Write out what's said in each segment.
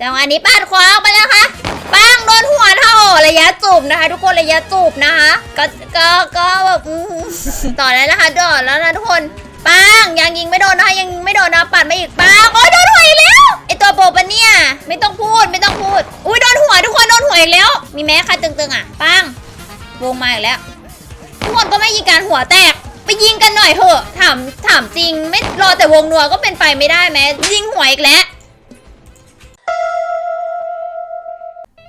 จังหวะนี้ปาดขวาออกไปแล้วค่ะปังโดนหัวเท่าระยะจูบนะคะ ทุกคนระยะจูบนะคะ ก็ก็ก็แบบต่อแล้วนะคะต่อแล้วนะทุกคนปังยังยิงไม่โดนนะคะยังยิงไม่โดนนะปัดมาอีกปังโอ้ยโดนหัวอีกแล้วไอตัวโปปะเนี่ยไม่ต้องพูดไม่ต้องพูดอุ้ยโดนหัวทุกคนโดนหัวอีกแล้ว มีแม้ใครตึงๆอะปังวงมาอีกแล้วทุกคนก็ไม่ยิงการหัวแตกไปยิงกันหน่อยเถอะถามถามจริง ไม่รอแต่วงนัวก็เป็นไปไม่ได้แม้ยิงหัวอีกแล้ว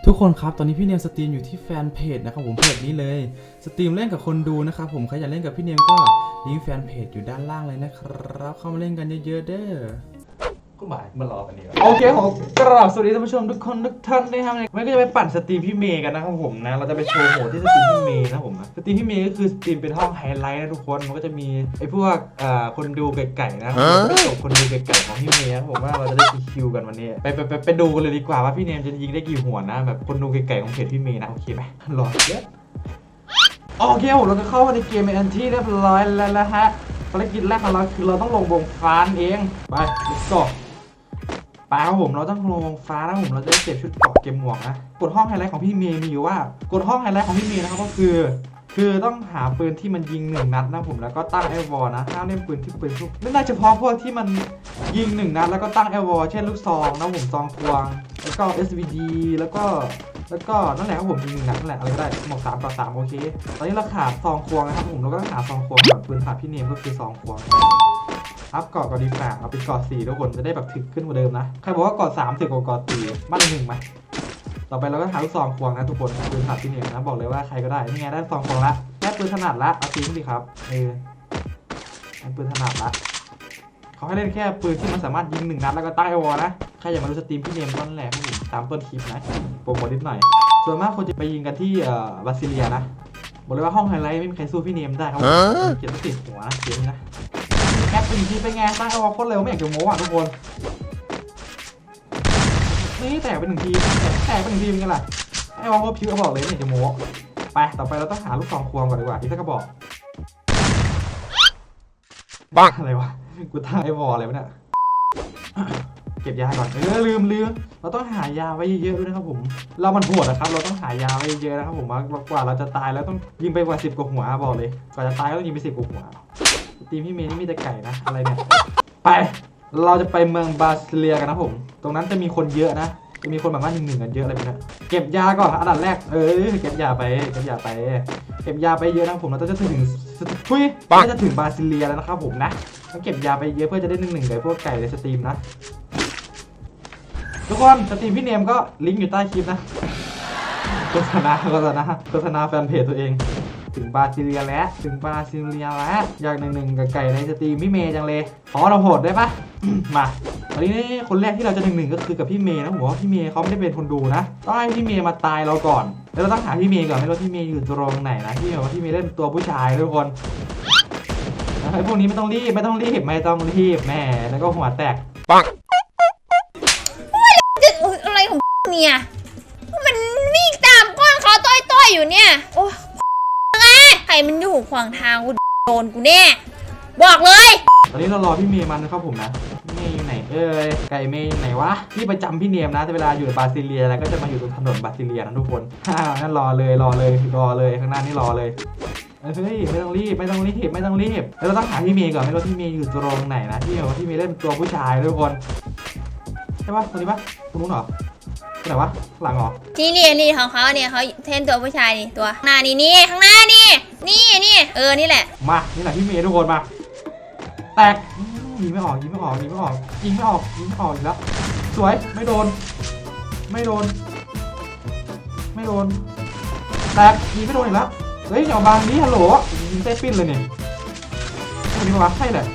ทุกคนครับ ตอนนี้พี่เนมสตรีมอยู่ที่แฟนเพจนะครับผมเพจนี้เลย สตรีมเล่นกับคนดูนะครับผมใครอยากเล่นกับพี่เนมก็ลิงก์แฟนเพจอยู่ด้านล่างเลยนะครับ เข้ามาเล่นกันเยอะๆเด้อ ก็บ่ายมารอกันดีโอเคผมกราบสวัสดีท่านผู้ชมทุกคนทุกท่านนะครับวันนี้ก็จะไปปั่นสตรีมพี่เมย์กันนะครับผมนะ เราจะไปโชว์โหมดที่สตรีมพี่เมย์นะผมนะสตรีมพี่เมย์ก็คือสตรีมเป็นห้องไฮไลท์นะทุกคน มันก็จะมีไอ้พวกเอ่อคนดูไก่ๆนะผมจะไปจบคนดูไก่ๆของพี่เมย์นะผมว่าเราจะได้คิวกันวันนี้ ไปไปไปไปดูกันเลยดีกว่าว่าพี่เนมจะยิงได้กี่หัวนะแบบคนดูไก่ๆของเพจพี่เมย์นะโอเคไหมรอเยอะโอเคผมเราก็เข้ามาในเกมเป็นอันที่เรียบร้อยแล้วนะฮะภารกิจแรกของเราคือเราต้องลงวงฟ้านั่นเองไป let's go ไปครับผมเราต้องลงวงฟ้านะผมเราจะได้เก็บชุดเกราะเกมหมวกนะกดห้องไฮไลท์ของพี่เมย์มีอยู่ว่ากดห้องไฮไลท์ของพี่เมย์นะครับก็คือ คือต้องหาปืนที่มันยิงหนึ่งนัดนะผมแล้วก็ตั้งไอวอลนะห้ามเล่นปืนที่ปืนพวกไม่น่าเฉพาะพวกที่มันยิงหนึ่งนัดแล้วก็ตั้งไอวอลเช่นลูกซองนะผมซองควง แล้วก็ SVD แล้วก็แล้วก็นั่นแหละครับผมยิงหนึ่งนัดนั่นแหละอะไรก็ได้หมวกสามต่อสามโอเคตอนนี้เราขาดซองควงนะครับผมเราก็ต้องหาซองควงกับปืนขาดพี่เนมก็คือซองควง อัพเกาะก่อนดีฝ่าเอาเป็นเกาะสี่ทุกคนจะได้แบบถึกขึ้นกว่าเดิมนะใครบอกว่าเกาะสามถึกกว่าเกาะสี่บ้านหนึ่งไหมต่อไปเราก็หาลูกซองควงนะทุกคนปืนขาดพี่เนมนะบอกเลยว่าใครก็ได้นี่ไงได้ซองควงละได้ปืนถนัดละเอาทิ้งสิครับเออได้ปืนถนัดละเขาให้เล่นแค่ปืนที่มันสามารถยิงหนึ่งนัดแล้วก็ตั้งไอวอลนะใครอยากมาดูสตรีมพี่เนมก็นั่นแหละครับผมตามต้นคลิปนะโปรโมทนิดหน่อย ส่วนมากคนจะไปยิงกันที่เอ่อบาซิเลียนะบอกเลยว่าห้องไฮไลท์ไม่มีใครสู้พี่เนมได้ครับผมเกียรติติดหัวนะเกียรตินะ แอปเป็นทีเป็นไงตั้งเอาโคตรเร็วไม่อยากจะโม้อะทุกคนนี่แตกไปหนึ่งทีแตกไปหนึ่งทีเป็นไงล่ะไอ้วอลก็พิวก็บอกเลยไม่อยากจะโม้ไปต่อไปเราต้องหาลูกซองควงก่อนดีกว่าที่ถ้ากระบอกปังอะไรวะกูตั้งไอ้วอลอะไรวะเนี่ยเก็บยาก่อนเออลืมลืมเราต้องหายาไว้เยอะๆด้วยนะครับผม เรามันโหดนะครับ เราต้องหายาไว้เยอะๆนะครับผมว่ากว่าเราจะตายแล้วต้องยิงไปกว่าสิบกว่าหัวบอกเลย กว่าจะตายก็ต้องยิงไปสิบกว่าหัว ทีมพี่เมย์นี่มีแต่ไก่นะ อะไรเนี่ย ไป เราจะไปเมืองบาซิเลียกันนะผม ตรงนั้นจะมีคนเยอะนะ จะมีคนแบบว่าหนึ่งหนึ่งกันเยอะเลยนะเก็บยาก่อนอันดับแรก เออ เก็บยาไป เก็บยาไป เก็บยาไปเยอะนะครับผม เราจะถึงทุยเราจะถึงบาซิเลียแล้วนะครับผมนะต้องเก็บยาไปเยอะเพื่อจะได้หนึ่งหนึ่งกับพวกไก่ในสตรีมนะ ทุกคนสตรีมพี่เนมก็ลิงก์อยู่ใต้คลิปนะโฆษณาโฆษณาโฆษณาแฟนเพจตัวเอง ถึงบราซิเลียแล้ว ถึงบราซิเลียแล้ว อยากหนึ่งหนึ่งกับไก่ในสตรีมพี่เมย์จังเลยขอเราโหดได้ปะมาวันนี้คนแรกที่เราจะหนึ่งหนึ่งก็คือกับพี่เมย์นะผมว่าพี่เมย์เขาไม่ได้เป็นคนดูนะต้องให้พี่เมย์มาตายเราก่อน แล้วเราต้องหาพี่เมย์ก่อนไม่รู้พี่เมย์อยู่ตรงไหนนะที่แบบว่าพี่เมย์เล่นตัวผู้ชายทุกคนไอ้พวกนี้ไม่ต้องรีบไม่ต้องรีบไม่ต้องรีบแหม่แล้วก็หัวแตกปังจะอุ๊ยอะไรของเนี่ยมันวิ่งตามก้อนเขาต้อยๆอยู่เนี่ยโอ้ยไง ใครมันอยู่ขวางทางกูโดนกูแน่ บอกเลย ตอนนี้เรารอพี่เมย์มันนะครับผมนะพี่เมย์อยู่ไหนเอ้ยไก่เมย์อยู่ไหนวะพี่ประจำพี่เนมนะแต่เวลาอยู่บราซิเลียแล้วก็จะมาอยู่ตรงถนนบราซิเลียนะทุกคนฮ่างั้นรอเลยรอเลยรอเลยข้างหน้านี่รอเลยเอ้ยเฮ้ยไม่ต้องรีบไม่ต้องรีบไม่ต้องรีบแล้วเราต้องหาพี่เมย์ก่อนไม่รู้พี่เมย์อยู่ตรงไหนนะที่แบบว่าพี่เมย์เล่นตัวผู้ชายทุกคนใช่ปะตัวนี้ปะตรงนู้นเหรอ ไหนวะข้างหลังเหรอนี่นี่นี่ของเขาเนี่ยเขาเทนตัวผู้ชายนี่ตัวข้างหน้านี่นี่ข้างหน้านี่ นี่นี่เออนี่แหละ มา นี่แหละพี่เมย์ทุกคนมา แตกอืมยิงไม่ออกยิงไม่ออกยิงไม่ออกยิงไม่ออกยิงไม่ออกอีกแล้ว สวย ไม่โดน ไม่โดน ไม่โดน แตกยิงไม่โดนอีกแล้ว เฮ้ยอย่าบางนี้ฮัลโหลยิงเต้ปิ้นเลยเนี่ยอันนี้วะใช่เลย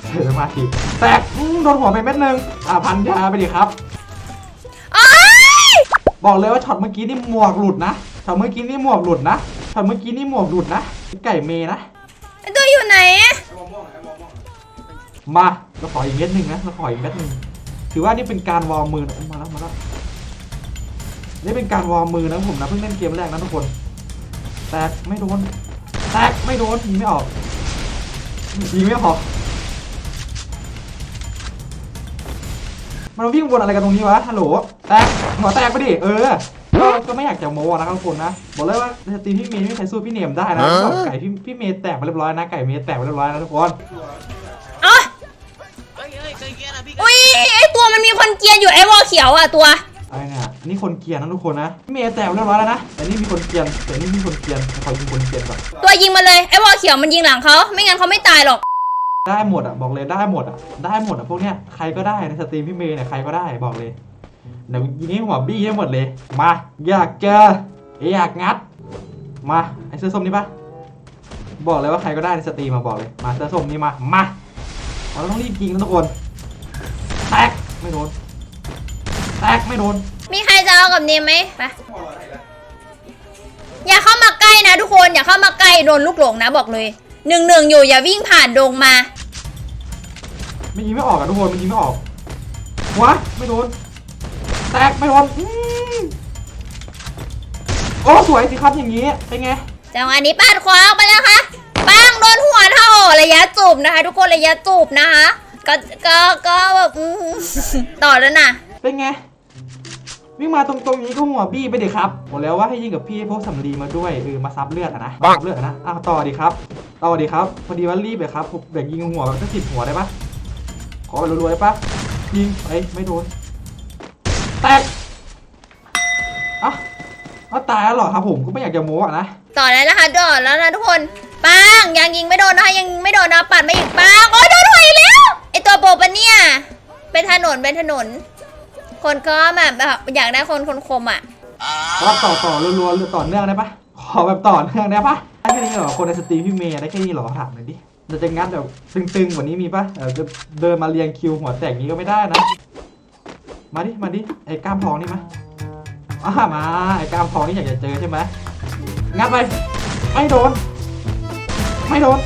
เสียสมาธิแตกอืมโดนหัวไปเม็ดหนึงอ่าพันยาไปดิครับอ้าย บอกเลยว่าช็อตเมื่อกี้นี่หมวกหลุดนะช็อตเมื่อกี้นี่หมวกหลุดนะช็อตเมื่อกี้นี่หมวกหลุดนะไก่เมย์นะไอ้ตัวอยู่ไหนอะมาเราขออีกเม็ดหนึ่งนะเราขออีกเม็ดหนึ่งถือว่านี่เป็นการวอร์มมือนะมาแล้วมาแล้วนี่เป็นการวอร์มมือนะผมนะเพิ่งเล่นเกมแรกนะทุกคนแตกไม่โดนแตกไม่โดนยิงไม่ออกยิงไม่ออกมันวิ่งวนอะไรกันตรงนี้วะฮัลโหลแตก หัวแตกไปดิ เออ ก็ก็ไม่อยากจะโม้นะครับทุกคนนะ บอกเลยว่าสตรีมพี่เมย์ไม่มีใครสู้พี่เนมได้นะแบบไก่พี่พี่เมย์แตกไปเรียบร้อยนะ ไก่เมย์แตกไปเรียบร้อยนะทุกคนเอ๋อเฮ้ยเฮ้ยเคยเกียร์นะพี่อุ้ยไอตัวมันมีคนเกรียนอยู่ไอวอลเขียวอะตัวอะไรเนี่ยอันนี่คนเกรียนนะทุกคนนะพี่เมย์แตกไปเรียบร้อยแล้วนะแต่นี่มีคนเกรียนแต่นี่มีคนเกรียนขอยิงคนเกรียนก่อนตัวยิงมาเลยไอวอลเขียวมันยิงหลังเขาไม่งั้นเขาไม่ตายหรอกได้หมดอะบอกเลยได้หมดอะได้หมดอะพวกเนี้ยใครก็ได้ในสตรีมพี่เมย์เนี่ยใครก็ได้บอกเลย เดี๋ยวยิงให้หัวบี้ให้หมดเลย มา อยากเจออยากงัด มาไอเสื้อส้มนี่ปะบอกเลยว่าใครก็ได้ในสตรีมมาบอกเลย มาเสื้อส้มนี่มา มาเราต้องรีบยิงนะทุกคน แตกไม่โดน แตกไม่โดน มีใครจะเอากับเนมไหมไปอย่าเข้ามาใกล้นะทุกคน อย่าเข้ามาใกล้โดนลูกหลงนะบอกเลยหนึ่งหนึ่งอยู่อย่าวิ่งผ่านดงมา มันยิงไม่ออกอะทุกคนมันยิงไม่ออกวะไม่โดน แตกไม่โดนอืมโอ้สวยสิครับอย่างนี้ เป็นไง จังหวะนี้ปาดขวาออกไปแล้วค่ะปังโดนหัวเท่าระยะจูบนะคะ ทุกคนระยะจูบนะคะ ก็ก็ก็แบบอืมต่อแล้วนะเป็นไง วิ่งมาตรงตรงๆนี้ก็หัวบี้ไปดิครับบอกแล้วว่าให้ยิงกับพี่พวกสำลีมาด้วยเออมาซับเลือดอะนะซับเลือดอะนะอ้าวต่อดีครับ ต่อดีครับ พอดีว่ารีบเลยครับผมแบบยิงหัวแบบสักสิบหัวได้ปะขอแบบรัวๆได้ปะยิงเอ้ยไม่โดน แตกอะเอาตายแล้วเหรอครับผมก็ไม่อยากจะโม้อะนะ ต่อแล้วนะคะต่อแล้วนะทุกคนปังยังยิงไม่โดนนะคะยังไม่โดนนะปัดไม่อีกปังโอ้ยโดนหัวอีกแล้วไอตัวโปปะเนี่ยเป็นถนนเป็นถนน คนก็แบบแบบอยากได้คนคนคมอะรับต่อต่อรัวๆต่อเนื่องได้ปะขอแบบต่อเนื่องได้ปะได้แค่นี้เหรอคนในสตรีมพี่เมย์ได้แค่นี้เหรอถามหน่อยดิเราจะงัดแบบตึงๆกว่านี้มีปะเออจะเดินมาเรียงคิวหัวแตกงี้ก็ไม่ได้นะ มาดิ มาดิ ไอ้กล้ามทองนี่มาอ่ามา ไอ้กล้ามทองนี่อยากจะเจอใช่ไหมงัดไป ไม่โดน ไม่โดน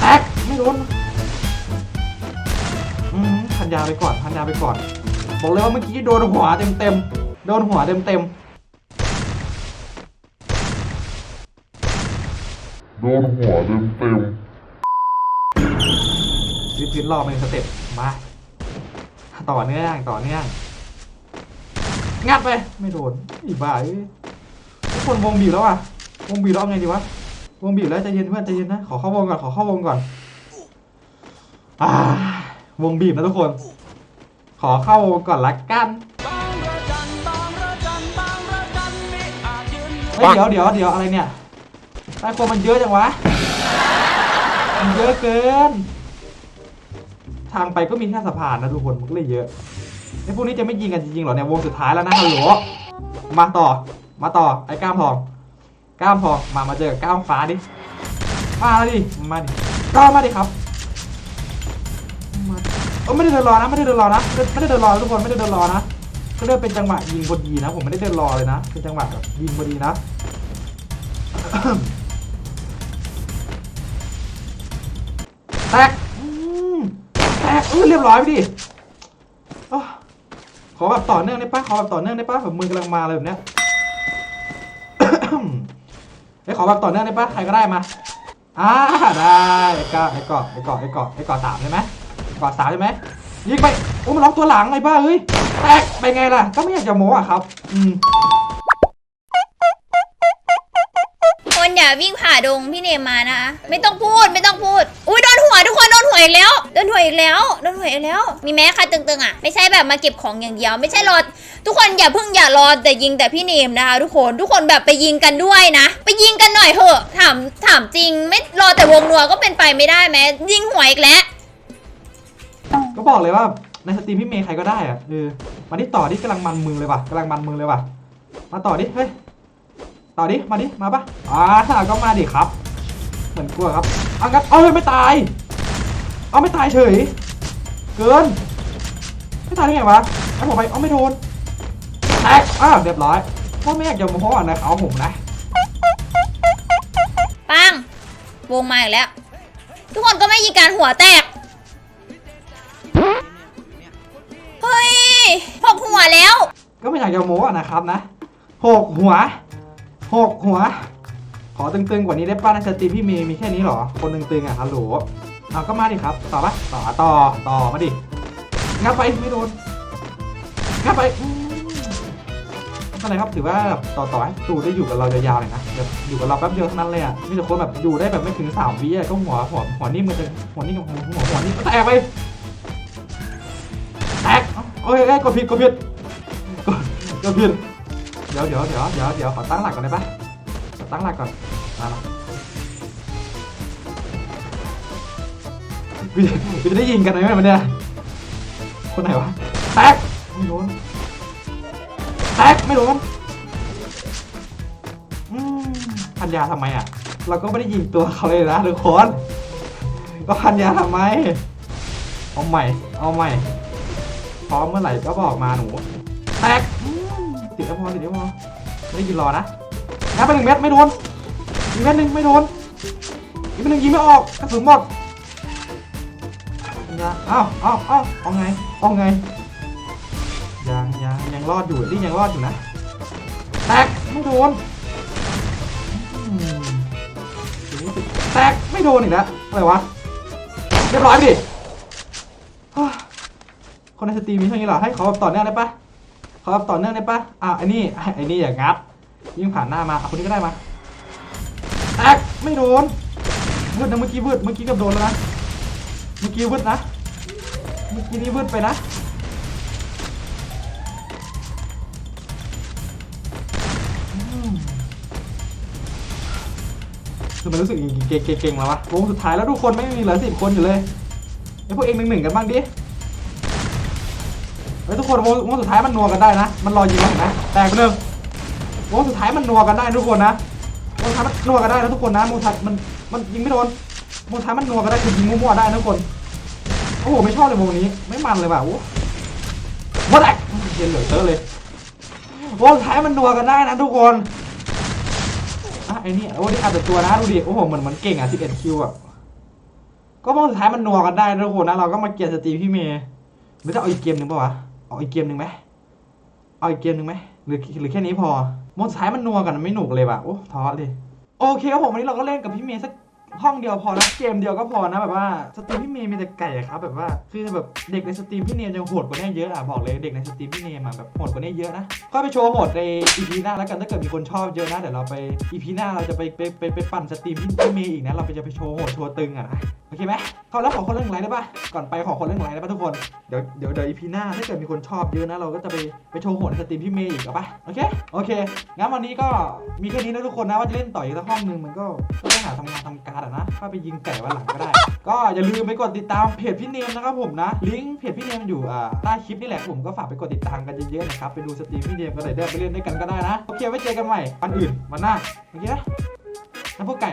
แตก ไม่โดน อืมพันยาไปก่อน พันยาไปก่อน บอกเลยว่าเมื่อกี้โดนหัวเต็มเต็มโดนหัวเต็มเต็ม โดนหัวเต็มเต็มๆวิดพื้นรอบเป็นสเต็ปมาต่อเนื่องต่อเนื่อง งัดไป ไม่โดนอีบ้ายทุกคนวงบีบแล้วอะ วงบีบแล้วเอาไงดีวะ วงบีบแล้วใจเย็นเพื่อนใจเย็นนะ ขอเข้าวงก่อน ขอเข้าวงก่อนอ่าวงบีบนะทุกคน ขอเข้าวงก่อนละกันเฮ้ยเดี๋ยวเดี๋ยวเดี๋ยวอะไรเนี่ย ใต้คนมันเยอะจังวะ มันเยอะเกิน ทางไปก็มีแค่สะพานนะทุกคน มันก็เลยเยอะไอ้พวกนี้จะไม่ยิงกันจริงๆเหรอเนี่ยวงสุดท้ายแล้วนะฮัลโหลมาต่อ มาต่อ ไอ้ก้ามทอง ก้ามทอง มา มาเจอกับก้ามฟ้าดิ มาดิ มาดิก็มาดิครับ มาเออไม่ได้เดินรอนะ ไม่ได้เดินรอนะ ไม่ได้เดินรอทุกคน ไม่ได้เดินรอนะก็เรียกเป็นจังหวะยิงพอดีนะ ผมไม่ได้เดินรอเลยนะ เป็นจังหวะแบบยิงพอดีนะ แตกอืมแตกอือเรียบร้อยไปดิโอ้ขอแบบต่อเนื่องได้ปะขอแบบต่อเนื่องได้ปะแบบมือกำลังมาเลยแบบเนี้ย ไอ้ยขอแบบต่อเนื่องได้ปะใครก็ได้มาอ่าได้ไอ้กาไอ้กาะไอ้กาะไอ้กาะไอ้กาะสามใช่ไหมกาะสามใช่ไหมยิงไปโอ้มันล็อกตัวหลังไอ้บ้าเฮ้ยแตกไปไงล่ะก็ไม่อยากจะโม้อะครับ อืม อย่าวิ่งผ่าดงพี่เนมมานะคะไม่ต้องพูดไม่ต้องพูด อุ้ยโดนหัวทุกคนโดนหัวอีกแล้วโดนหัวอีกแล้วโดนหัวอีกแล้ว มีแม้ใครตึงๆอะไม่ใช่แบบมาเก็บของอย่างเดียว ไม่ใช่รอทุกคนอย่าเพิ่งอย่ารอแต่ยิงแต่พี่เนมนะคะทุกคนทุกคนแบบไปยิงกันด้วยนะ ไปยิงกันหน่อยเถอะถามถามจริง ไม่รอแต่วงนัวก็เป็นไปไม่ได้แม้ยิงหัวอีกแล้วก็บอกเลยว่าในสตรีมพี่เมย์ใครก็ได้อะเออมาดิต่อดิกำลังมันมือเลยว่ะกำลังมันมือเลยว่ะมาต่อดิเฮ้ย ต่อดิ มาดิ มาปะอ่าก็มาดิครับ เหมือนกลัวครับเอางั้นเอาเลยไม่ตาย เอาไม่ตายเฉย เกิน ไม่ตายได้ไงวะไอ้ผมไป เอาไม่โดน แตก อ้าวเรียบร้อยพ่อแม่อยากจะโมโหอะนะเขาผมนะ ปัง วงมาอีกแล้ว ทุกคนก็ไม่ยิงการหัวแตก เฮ้ยพกหัวแล้ว ก็ไม่อยากจะโม้อะนะครับนะหกหัว หกหัว ขอตึงๆกว่านี้ได้ป้าในสตรีมพี่เมย์มีแค่นี้เหรอ คนตึงๆอะฮัลโหลเอาก็มาดิครับ ต่อปะต่อต่อต่อมาดิงับไปไม่โดนงับไปอืมไรครับถือว่าต่อต่อให้ตูได้อยู่กับเรายาวๆเลยนะแบบอยู่กับเราแป๊บเดียวเท่านั้นเลยอะมีแต่คนแบบอยู่ได้แบบไม่ถึงสามวิอะก็หัวหัวหัวนิ่มมันจะหัวนิ่มกับหัวหัวหัวนิ่มแตกไปแตกเอ้ยเอ้กดผิดกดผิดกดกดผิด ดี๋ยวเดี๋ยวเดี๋ยวเดี๋ยวเดี๋ยวขอตั้งหลักก่อนได้ปะขอตั้งหลักก่อนมามากูจะกูจะได้ยิงกันไหมวันเนี้ยคนไหนวะแตกไม่โดนแตกไม่โดนอืมพันยาทำไมอะ เราก็ไม่ได้ยิงตัวเขาเลยนะทุกคนก็พันยาทำไม เอาใหม่ เอาใหม่ พร้อมเมื่อไหร่ก็บอกมาหนูแตก ติดแล้วพอติดแล้วพอไม่ได้ยินรอนะงับไปหนึ่งเม็ดไม่โดนอีกเม็ดหนึ่งไม่โดนอีกเม็ดหนึ่งยิงไม่ออกกระสุนหมดยังอ้าวอ้าวอ้าวเอาไงเอาไงยังยังยังรอดอยู่นี่ยังรอดอยู่นะแตกไม่โดนแตกไม่โดนอีกแล้วอะไรวะเรียบร้อยไปดิคนในสตรีมมีเท่านี้เหรอให้ขอแบบต่อเนื่องได้ปะ ขอแบบต่อเนื่องได้ปะอะไอ้นี่ไอ้นี่อย่างับยิ่งผ่านหน้ามาเอาคนนี้ก็ได้มาแตกไม่โดนวืดนะเมื่อกี้วืดเมื่อกี้กับโดนแล้วนะเมื่อกี้วืดนะเมื่อกี้นี่วืดไปนะคือมันรู้สึกเก่งๆแล้ววะวงสุดท้ายแล้วทุกคนไม่มีเหลือสิบคนอยู่เลยไอ้พวกเองหนึ่งๆกันบ้างดิ กคนวงวงสุดท้ายมันนัวกันได้นะ มันรอยิงแล้วเห็นไหมแตกไปหนึ่งวงสุดท้ายมันนัวกันได้ทุกคนนะมูท้ายมันนัวกันได้นะทุกคนนะมูท้ายมันมันยิงไม่โดนมูท้ายมันนัวกันได้คือยิงมั่วๆได้นะทุกคนโอ้โหไม่ชอบเลยวงนี้ไม่มันเลยว่ะโอ้วัดแอกเย็นเหลือเตอะเลยวงท้ายมันนัวกันได้นะทุกคนอะไอ้นี่โอ้นี่อาจจะตัวนะดูดิโอ้โหเหมือนมันเก่งอะ11คิวอะก็วงสุดท้ายมันนัวกันได้นะทุกคนนะเราก็มาเกียร์สตรีพี่เมย์หรือจะเอาอีกเกมหนึ่งป่าวะ เอาอีกเกมหนึ่งไหมเอาอีกเกมหนึ่งไหมหรือหรือแค่นี้พอมดสุดท้ายมันนัวกันไม่หนุกเลยว่ะโอ้ท้อเลยโอเคครับผมวันนี้เราก็เล่นกับพี่เมย์สัก ห้องเดียวพอนะเกมเดียวก็พอนะแบบว่าสตรีมพี่เมย์มีแต่ไก่อะครับแบบว่าคือแบบเด็กในสตรีมพี่เนมยังโหดกว่านี้เยอะอะบอกเลยเด็กในสตรีมพี่เนมอะแบบโหดกว่านี้เยอะนะก็ไปโชว์โหดในอีพีหน้าแล้วกันถ้าเกิดมีคนชอบเยอะนะเดี๋ยวเราไปอีพีหน้าเราจะไปไปไปไปปั่นสตรีมพี่เมย์อีกนะเราไปจะไปโชว์โหดโชว์ตึงอะนะโอเคไหมเขาแล้วขอคนเรื่องไลค์ได้ปะก่อนไปขอคนเรื่องไลค์ได้ปะทุกคนเดี๋ยวเดี๋ยวเดี๋ยวอีพีหน้าถ้าเกิดมีคนชอบเยอะนะเราก็จะไปไปโชว์โหดในสตรีมพี่เมย์อีกเอาปะโอเคโอเคงั้นวันนี้ก็มีแค่นี้นะทุกคนนะว่าจะเล่นต่ออีกสักห้องนึงมันก็ต้องหาทำงานทำการอะนะถ้าไปยิงไก่วันหลังก็ได้ ก็อย่าลืมไปกดติดตามเพจพี่เนมนะครับผมนะ ลิงก์เพจพี่เนมอยู่อ่าใต้คลิปนี่แหละผมก็ฝากไปกดติดตามกันเยอะๆนะครับไปดูสตรีมพี่เนมกันเลยได้ไปเล่นด้วยกันก็ได้นะโอเคไว้เจอกันใหม่วันอื่นวันหน้าโอเคนะน้ำพวกไก่